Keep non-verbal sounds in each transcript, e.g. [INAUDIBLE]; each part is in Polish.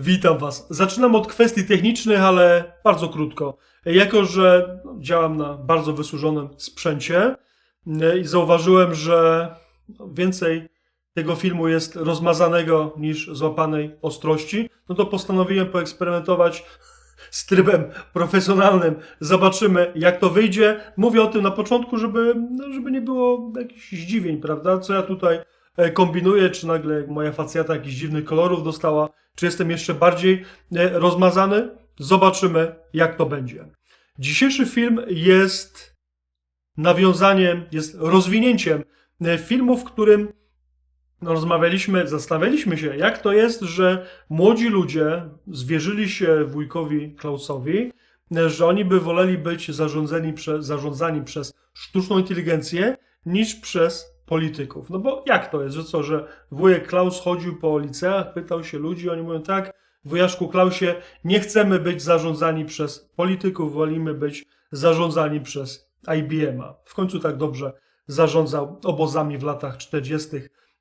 Witam Was. Zaczynam od kwestii technicznych, ale bardzo krótko. Jako, że działam na bardzo wysłużonym sprzęcie i zauważyłem, że więcej tego filmu jest rozmazanego niż złapanej ostrości, no to postanowiłem poeksperymentować z trybem profesjonalnym. Zobaczymy, jak to wyjdzie. Mówię o tym na początku, żeby, no, żeby nie było jakichś zdziwień, prawda? Co ja tutaj kombinuję, czy nagle moja facjata jakichś dziwnych kolorów dostała, czy jestem jeszcze bardziej e, rozmazany. Zobaczymy, jak to będzie. Dzisiejszy film jest nawiązaniem, jest rozwinięciem e, filmu, w którym no, rozmawialiśmy, zastanawialiśmy się, jak to jest, że młodzi ludzie zwierzyli się wujkowi Klausowi, e, że oni by woleli być prze, zarządzani przez sztuczną inteligencję niż przez polityków. No bo jak to jest, że co, że wujek Klaus chodził po liceach, pytał się ludzi, oni mówią tak, wujaszku Klausie, nie chcemy być zarządzani przez polityków, wolimy być zarządzani przez IBM-a. W końcu tak dobrze zarządzał obozami w latach 40.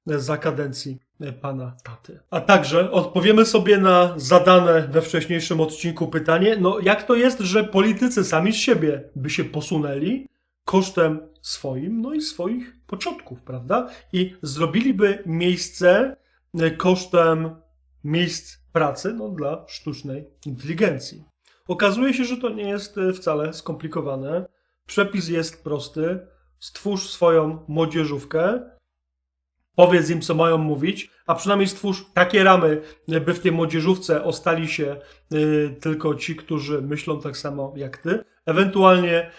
za kadencji pana taty. A także odpowiemy sobie na zadane we wcześniejszym odcinku pytanie, no jak to jest, że politycy sami z siebie by się posunęli kosztem swoim, no i swoich początków, prawda? I zrobiliby miejsce e, kosztem miejsc pracy no, dla sztucznej inteligencji. Okazuje się, że to nie jest e, wcale skomplikowane. Przepis jest prosty. Stwórz swoją młodzieżówkę, powiedz im, co mają mówić, a przynajmniej stwórz takie ramy, e, by w tej młodzieżówce ostali się y, tylko ci, którzy myślą tak samo jak ty. Ewentualnie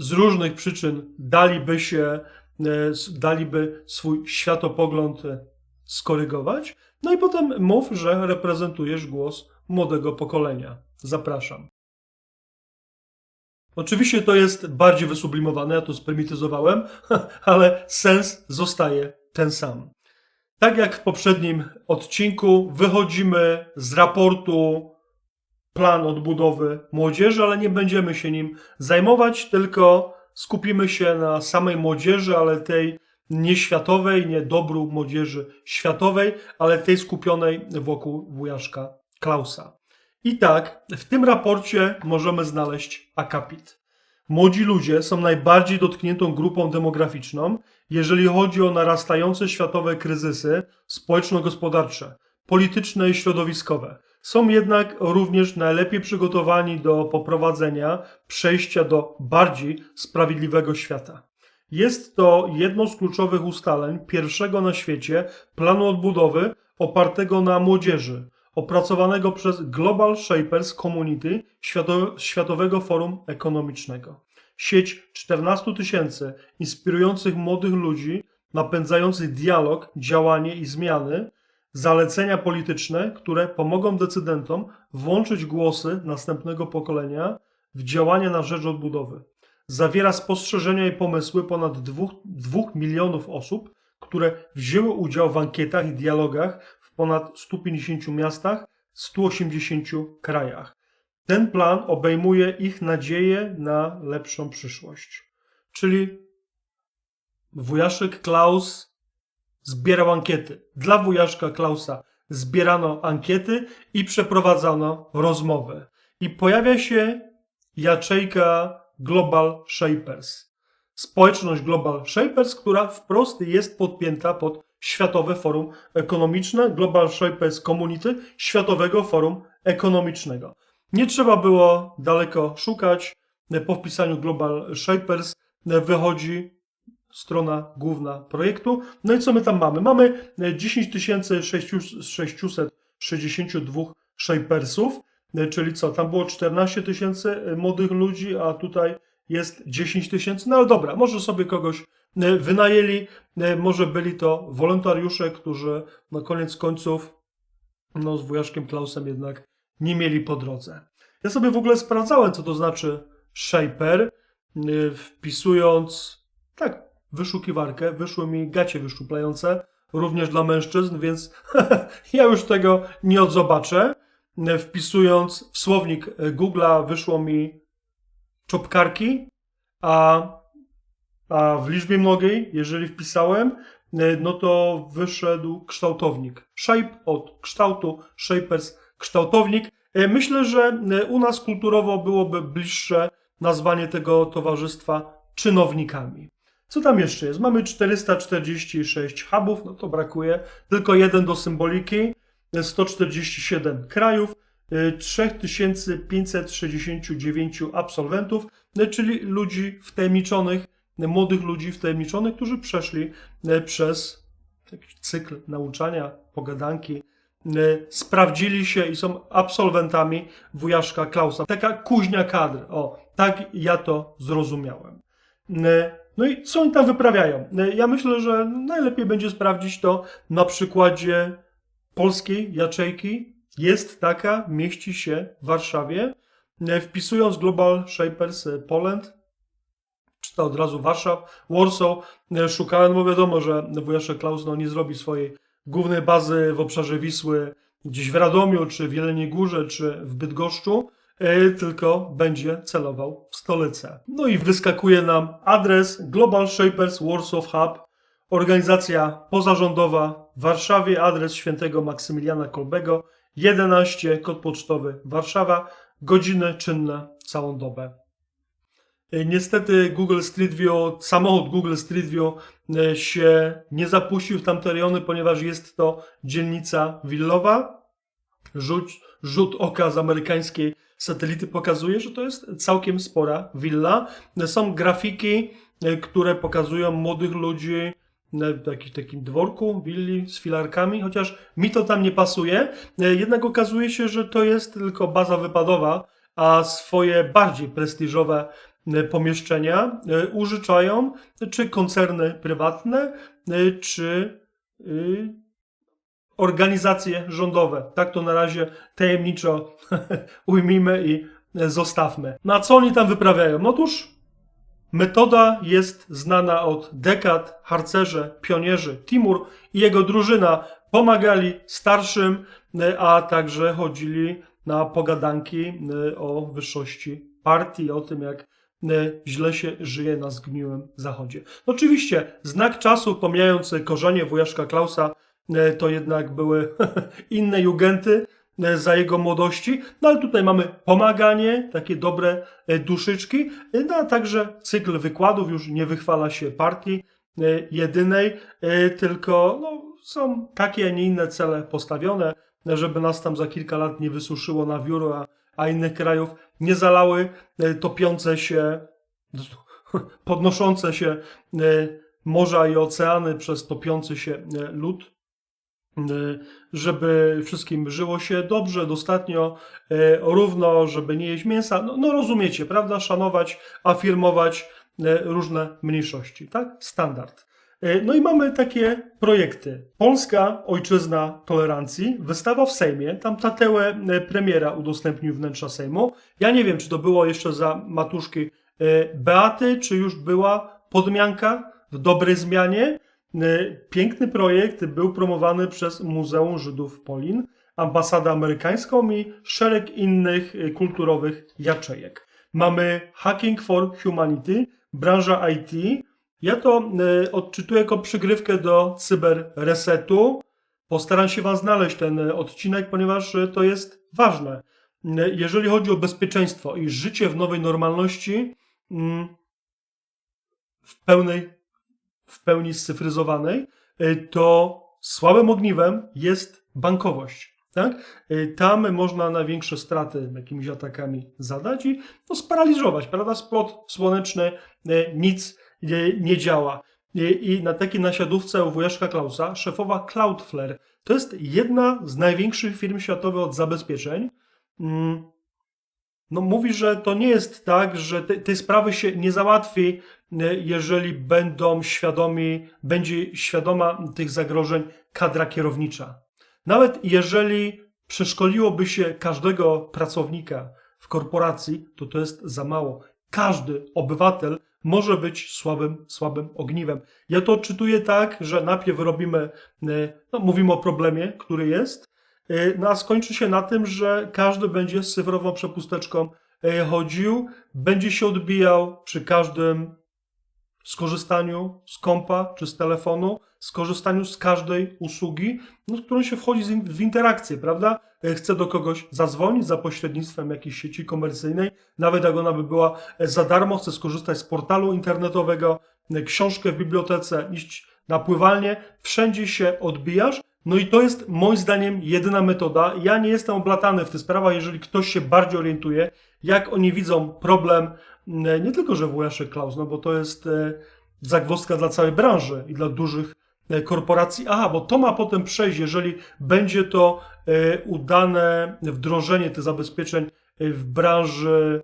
z różnych przyczyn daliby się, e, daliby swój światopogląd e, skorygować. No i potem mów, że reprezentujesz głos młodego pokolenia. Zapraszam. Oczywiście to jest bardziej wysublimowane, ja to sprymityzowałem, [LAUGHS] ale sens zostaje ten sam. Tak jak w poprzednim odcinku, wychodzimy z raportu plan odbudowy młodzieży, ale nie będziemy się nim zajmować, tylko skupimy się na samej młodzieży, ale tej nie światowej, nie dobru młodzieży światowej, ale tej skupionej wokół wujaszka Klausa. I tak, w tym raporcie możemy znaleźć akapit. Młodzi ludzie są najbardziej dotkniętą grupą demograficzną, jeżeli chodzi o narastające światowe kryzysy społeczno-gospodarcze, polityczne i środowiskowe. Są jednak również najlepiej przygotowani do poprowadzenia przejścia do bardziej sprawiedliwego świata. Jest to jedno z kluczowych ustaleń pierwszego na świecie planu odbudowy opartego na młodzieży, opracowanego przez Global Shapers Community Świato- Światowego Forum Ekonomicznego. Sieć 14 tysięcy inspirujących młodych ludzi, napędzających dialog, działanie i zmiany, zalecenia polityczne, które pomogą decydentom włączyć głosy następnego pokolenia w działania na rzecz odbudowy. Zawiera spostrzeżenia i pomysły ponad 2, 2 milionów osób, które wzięły udział w ankietach i dialogach w ponad 150 miastach, 180 krajach. Ten plan obejmuje ich nadzieję na lepszą przyszłość. Czyli wujaszek Klaus zbierał ankiety. Dla wujaszka Klausa zbierano ankiety i przeprowadzano rozmowy. I pojawia się jaczejka Global Shapers. Społeczność Global Shapers, która wprost jest podpięta pod Światowe Forum Ekonomiczne, Global Shapers Community, Światowego Forum Ekonomicznego. Nie trzeba było daleko szukać. Po wpisaniu Global Shapers wychodzi strona główna projektu. No i co my tam mamy? Mamy 10 662 shapersów, czyli co? Tam było 14 tysięcy młodych ludzi, a tutaj jest 10 tysięcy. No ale dobra, może sobie kogoś wynajęli, może byli to wolontariusze, którzy na koniec końców no, z wujaszkiem Klausem jednak nie mieli po drodze. Ja sobie w ogóle sprawdzałem, co to znaczy shaper, wpisując tak, wyszukiwarkę, wyszły mi gacie wyszczuplające, również dla mężczyzn, więc [LAUGHS] ja już tego nie odzobaczę. Wpisując w słownik Google'a wyszło mi czopkarki, a, a w liczbie mnogiej, jeżeli wpisałem, no to wyszedł kształtownik. Shape od kształtu, Shapers kształtownik. Myślę, że u nas kulturowo byłoby bliższe nazwanie tego towarzystwa czynownikami. Co tam jeszcze jest? Mamy 446 hubów, no to brakuje. Tylko jeden do symboliki. 147 krajów, y, 3569 absolwentów, y, czyli ludzi wtajemniczonych, y, młodych ludzi wtajemniczonych, którzy przeszli y, przez taki cykl nauczania, pogadanki, y, sprawdzili się i są absolwentami wujaszka Klausa. Taka kuźnia kadr. O, tak ja to zrozumiałem. No i co oni tam wyprawiają? Y, Ja myślę, że najlepiej będzie sprawdzić to na przykładzie polskiej jaczejki. Jest taka, mieści się w Warszawie. E, Wpisując Global Shapers e, Poland, czy to od razu Warszaw, Warsaw, e, szukałem, bo wiadomo, że wujaszek Klaus no, nie zrobi swojej głównej bazy w obszarze Wisły gdzieś w Radomiu, czy w Jeleniej Górze, czy w Bydgoszczu, e, tylko będzie celował w stolicę. No i wyskakuje nam adres Global Shapers Warsaw Hub, organizacja pozarządowa w Warszawie, adres świętego Maksymiliana Kolbego, 11, kod pocztowy Warszawa, godziny czynne całą dobę. E, Niestety Google Street View, samochód Google Street View e, się nie zapuścił w tamte rejony, ponieważ jest to dzielnica willowa. Rzut, rzut oka z amerykańskiej satelity pokazuje, że to jest całkiem spora willa. E, Są grafiki, e, które pokazują młodych ludzi na jakimś takim dworku, willi z filarkami, chociaż mi to tam nie pasuje. E, Jednak okazuje się, że to jest tylko baza wypadowa, a swoje bardziej prestiżowe e, pomieszczenia e, użyczają czy koncerny prywatne, e, czy y, organizacje rządowe. Tak to na razie tajemniczo [LAUGHS] ujmijmy i zostawmy. No a co oni tam wyprawiają? Otóż metoda jest znana od dekad. Harcerze, pionierzy, Timur i jego drużyna pomagali starszym, a także chodzili na pogadanki e, o wyższości partii, o tym jak e, źle się żyje na zgniłym zachodzie. Oczywiście znak czasu, pomijając korzenie wujaszka Klausa, to jednak były [LAUGHS] inne jugenty e, za jego młodości, no ale tutaj mamy pomaganie, takie dobre e, duszyczki, e, no a także cykl wykładów, już nie wychwala się partii e, jedynej, e, tylko no, są takie, a nie inne cele postawione, żeby nas tam za kilka lat nie wysuszyło na wióru, a, a innych krajów nie zalały e, topiące się, [LAUGHS] podnoszące się e, morza i oceany przez topiący się e, lód, e, żeby wszystkim żyło się dobrze, dostatnio, e, równo, żeby nie jeść mięsa. No, no rozumiecie, prawda? Szanować, afirmować e, różne mniejszości, tak? Standard. No i mamy takie projekty. Polska Ojczyzna Tolerancji, wystawa w Sejmie, tam Tatełę premiera udostępnił wnętrza Sejmu. Ja nie wiem, czy to było jeszcze za matuszki Beaty, czy już była podmianka w dobrej zmianie. E, Piękny projekt był promowany przez Muzeum Żydów Polin, ambasadę amerykańską i szereg innych e, kulturowych jaczejek. Mamy Hacking for Humanity, branża IT, ja to e, odczytuję jako przygrywkę do cyberresetu. Postaram się Wam znaleźć ten odcinek, ponieważ to jest ważne. Jeżeli chodzi o bezpieczeństwo i życie w nowej normalności, mm, w pełnej, w pełni scyfryzowanej, e, to słabym ogniwem jest bankowość. Tak? E, Tam można największe straty jakimiś atakami zadać i no, sparaliżować, prawda? Splot słoneczny, e, nic nie, nie działa. I, I na takiej nasiadówce u wujaszka Klausa, szefowa Cloudflare, to jest jedna z największych firm światowych od zabezpieczeń. No, mówi, że to nie jest tak, że te, tej sprawy się nie załatwi, e, jeżeli będą świadomi, będzie świadoma tych zagrożeń kadra kierownicza. Nawet jeżeli przeszkoliłoby się każdego pracownika w korporacji, to to jest za mało. Każdy obywatel może być słabym, słabym ogniwem. Ja to odczytuję tak, że najpierw robimy, e, no, mówimy o problemie, który jest, no a skończy się na tym, że każdy będzie z cyfrową przepusteczką e, chodził, będzie się odbijał przy każdym skorzystaniu z kompa czy z telefonu, skorzystaniu z każdej usługi, no, z którą się wchodzi w interakcję, prawda? E, Chcę do kogoś zadzwonić za pośrednictwem jakiejś sieci komercyjnej, nawet jak ona by była e, za darmo, chcę skorzystać z portalu internetowego, e, książkę w bibliotece, iść na pływalnię, wszędzie się odbijasz. No i to jest moim zdaniem jedyna metoda. Ja nie jestem oblatany w tych sprawach, jeżeli ktoś się bardziej orientuje, jak oni widzą problem, m, nie tylko, że WS Klaus, no bo to jest e, zagwozdka dla całej branży i dla dużych e, korporacji. Aha, bo to ma potem przejść, jeżeli będzie to e, udane wdrożenie tych zabezpieczeń e, w branży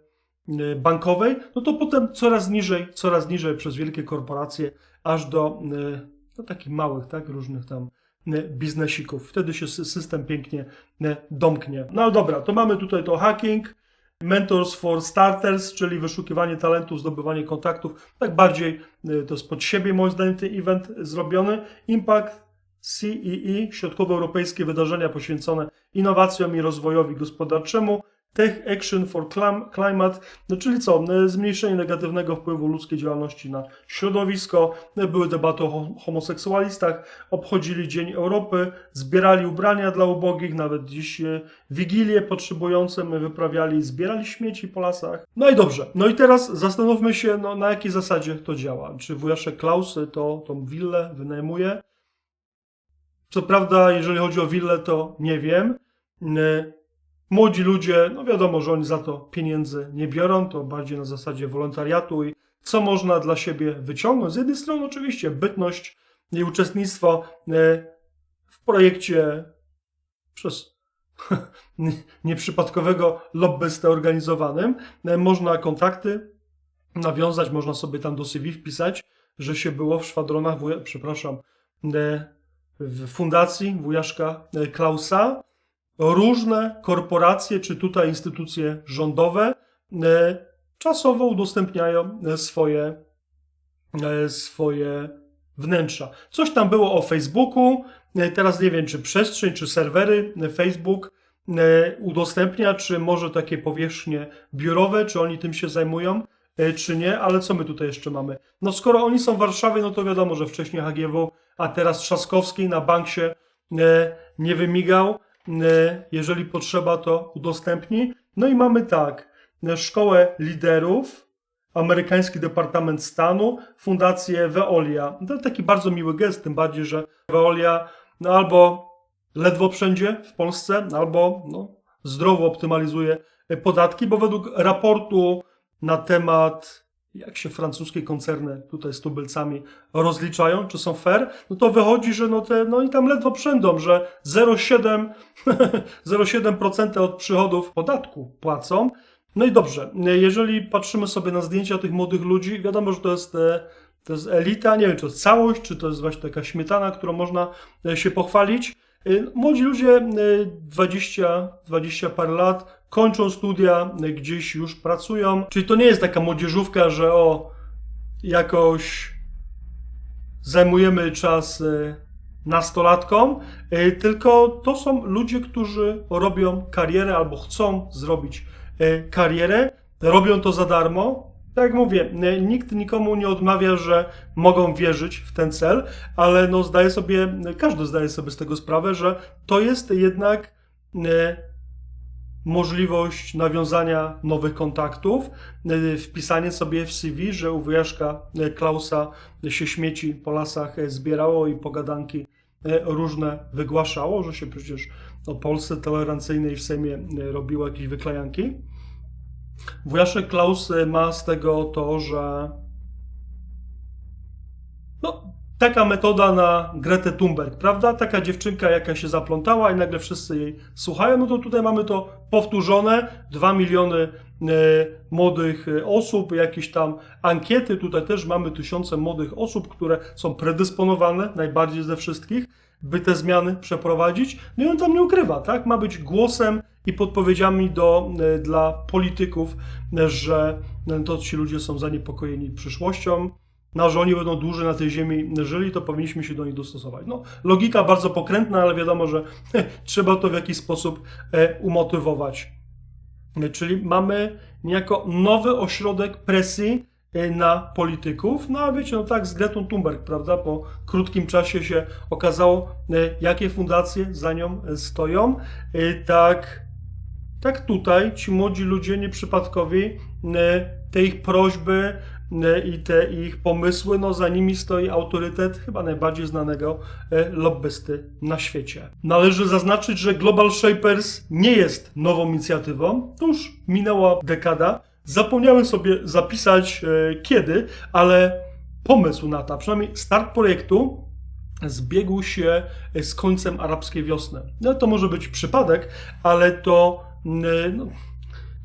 e, bankowej, no to potem coraz niżej, coraz niżej przez wielkie korporacje, aż do e, no, takich małych, tak, różnych tam e, biznesików. Wtedy się sy- system pięknie e, domknie. No dobra, to mamy tutaj to hacking, Mentors for Starters, czyli wyszukiwanie talentów, zdobywanie kontaktów. Tak bardziej e, to jest pod siebie, moim zdaniem, ten event zrobiony. Impact CEE, środkowoeuropejskie wydarzenia poświęcone innowacjom i rozwojowi gospodarczemu. Tech Action for Clim- Climate, no czyli co? E, Zmniejszenie negatywnego wpływu ludzkiej działalności na środowisko. E, Były debaty o ho- homoseksualistach, obchodzili Dzień Europy, zbierali ubrania dla ubogich, nawet dziś e, wigilie potrzebującym wyprawiali, zbierali śmieci po lasach. No i dobrze, no i teraz zastanówmy się, no, na jakiej zasadzie to działa. Czy wujaszek Klaus to tą willę wynajmuje? Co prawda, jeżeli chodzi o willę, to nie wiem. Młodzi ludzie, no wiadomo, że oni za to pieniędzy nie biorą, to bardziej na zasadzie wolontariatu i co można dla siebie wyciągnąć. Z jednej strony oczywiście bytność i uczestnictwo e, w projekcie przez [LAUGHS] nieprzypadkowego lobbystę organizowanym. E, Można kontakty nawiązać, można sobie tam do CV wpisać, że się było w szwadronach, przepraszam, e, w fundacji wujaszka Klausa. Różne korporacje, czy tutaj instytucje rządowe e, czasowo udostępniają e, swoje, e, swoje wnętrza. Coś tam było o Facebooku, teraz nie wiem, czy przestrzeń, czy serwery Facebook udostępnia, czy może takie powierzchnie biurowe, czy oni tym się zajmują, czy nie, ale co my tutaj jeszcze mamy? No skoro oni są w Warszawie, no to wiadomo, że wcześniej HGW, a teraz Trzaskowski na bank się nie wymigał. E, Jeżeli potrzeba, to udostępni. No i mamy tak, e, Szkołę Liderów, amerykański Departament Stanu, Fundację Veolia. To taki bardzo miły gest, tym bardziej, że Veolia no albo ledwo wszędzie w Polsce, albo no, zdrowo optymalizuje e, podatki, bo według raportu na temat jak się francuskie koncerny tutaj z tubylcami rozliczają, czy są fair, no to wychodzi, że no te, no i tam ledwo przędą, że 0,7 0,7% [LAUGHS] od przychodów podatku płacą. No i dobrze, jeżeli patrzymy sobie na zdjęcia tych młodych ludzi, wiadomo, że to jest, e, to jest elita, nie wiem, czy to jest całość, czy to jest właśnie taka śmietana, którą można e, się pochwalić. E, Młodzi ludzie, e, 20, 20 parę lat, kończą studia, gdzieś już pracują, czyli to nie jest taka młodzieżówka, że o, jakoś zajmujemy czas e, nastolatkom, e, tylko to są ludzie, którzy robią karierę albo chcą zrobić e, karierę, robią to za darmo. Tak jak mówię, nikt nikomu nie odmawia, że mogą wierzyć w ten cel, ale no zdaje sobie, każdy zdaje sobie z tego sprawę, że to jest jednak możliwość nawiązania nowych kontaktów, e, wpisanie sobie w CV, że u wujaszka e, Klausa się śmieci po lasach e, zbierało i pogadanki różne wygłaszało, że się przecież o Polsce tolerancyjnej w Sejmie robiło jakieś wyklejanki. Wujaszek Klaus ma z tego to, że taka metoda na Gretę Thunberg, prawda? Taka dziewczynka, jaka się zaplątała i nagle wszyscy jej słuchają, no to tutaj mamy to powtórzone, 2 miliony e, młodych e, osób, jakieś tam ankiety, tutaj też mamy tysiące młodych osób, które są predysponowane najbardziej ze wszystkich, by te zmiany przeprowadzić. No i on tam nie ukrywa, tak? Ma być głosem i podpowiedziami do, e, dla polityków, że to ci ludzie są zaniepokojeni przyszłością, no, że oni będą dłużej na tej ziemi żyli, to powinniśmy się do nich dostosować. No, logika bardzo pokrętna, ale wiadomo, że [LAUGHS] trzeba to w jakiś sposób e, umotywować. Czyli mamy niejako nowy ośrodek presji e, na polityków. No a wiecie, no tak z Gretą Thunberg, prawda? Po krótkim czasie się okazało, e, jakie fundacje za nią stoją. Tak, tak tutaj ci młodzi ludzie nieprzypadkowi, te ich prośby i te ich pomysły, no za nimi stoi autorytet chyba najbardziej znanego e, lobbysty na świecie. Należy zaznaczyć, że Global Shapers nie jest nową inicjatywą. To już minęła dekada. Zapomniałem sobie zapisać e, kiedy, ale pomysł na to, przynajmniej start projektu zbiegł się z końcem arabskiej wiosny. No to może być przypadek, ale to, no,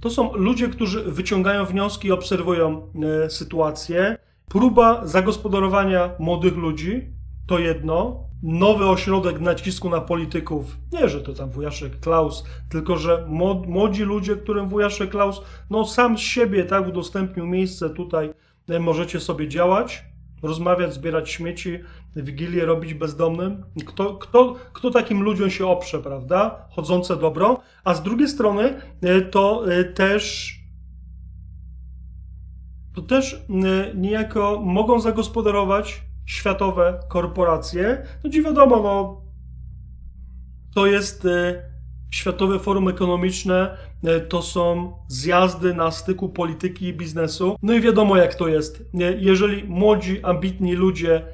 to są ludzie, którzy wyciągają wnioski obserwują e, sytuację. Próba zagospodarowania młodych ludzi to jedno. Nowy ośrodek nacisku na polityków. Nie, że to tam wujaszek Klaus, tylko że młod- młodzi ludzie, którym wujaszek Klaus no sam z siebie tak udostępnił miejsce tutaj, e, możecie sobie działać rozmawiać, zbierać śmieci, wigilię robić bezdomnym. Kto, kto, kto takim ludziom się oprze, prawda? Chodzące dobro. A z drugiej strony e, to e, też to też e, niejako mogą zagospodarować światowe korporacje. No dziś wiadomo, no to jest Światowe Forum Ekonomiczne, e, to są zjazdy na styku polityki i biznesu. No i wiadomo jak to jest. E, Jeżeli młodzi, ambitni ludzie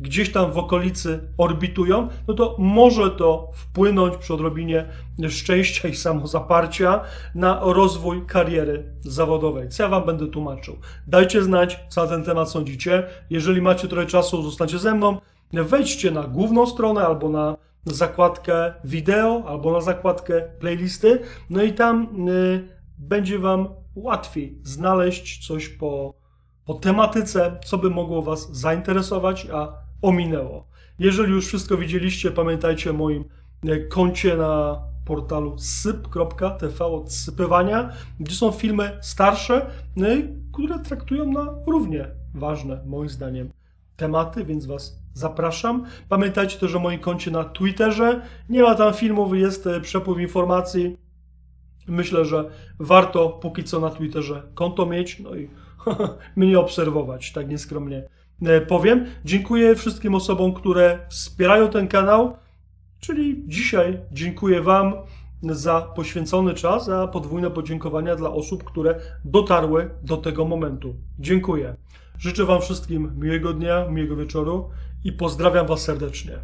gdzieś tam w okolicy orbitują, no to może to wpłynąć przy odrobinie szczęścia i samozaparcia na rozwój kariery zawodowej. Co ja wam będę tłumaczył? Dajcie znać, co na ten temat sądzicie. Jeżeli macie trochę czasu, zostańcie ze mną. Wejdźcie na główną stronę albo na zakładkę wideo, albo na zakładkę playlisty, no i tam y, będzie wam łatwiej znaleźć coś po, po tematyce, co by mogło was zainteresować, a ominęło. Jeżeli już wszystko widzieliście, pamiętajcie o moim y, koncie na portalu syp.tv od sypywania, gdzie są filmy starsze, y, które traktują na równie ważne, moim zdaniem, tematy, więc Was zapraszam. Pamiętajcie też o moim koncie na Twitterze. Nie ma tam filmów, jest e, przepływ informacji. Myślę, że warto póki co na Twitterze konto mieć, no i [LAUGHS] mnie obserwować, tak nieskromnie e, powiem. Dziękuję wszystkim osobom, które wspierają ten kanał, czyli dzisiaj dziękuję Wam za poświęcony czas, a podwójne podziękowania dla osób, które dotarły do tego momentu. Dziękuję. Życzę Wam wszystkim miłego dnia, miłego wieczoru i pozdrawiam Was serdecznie.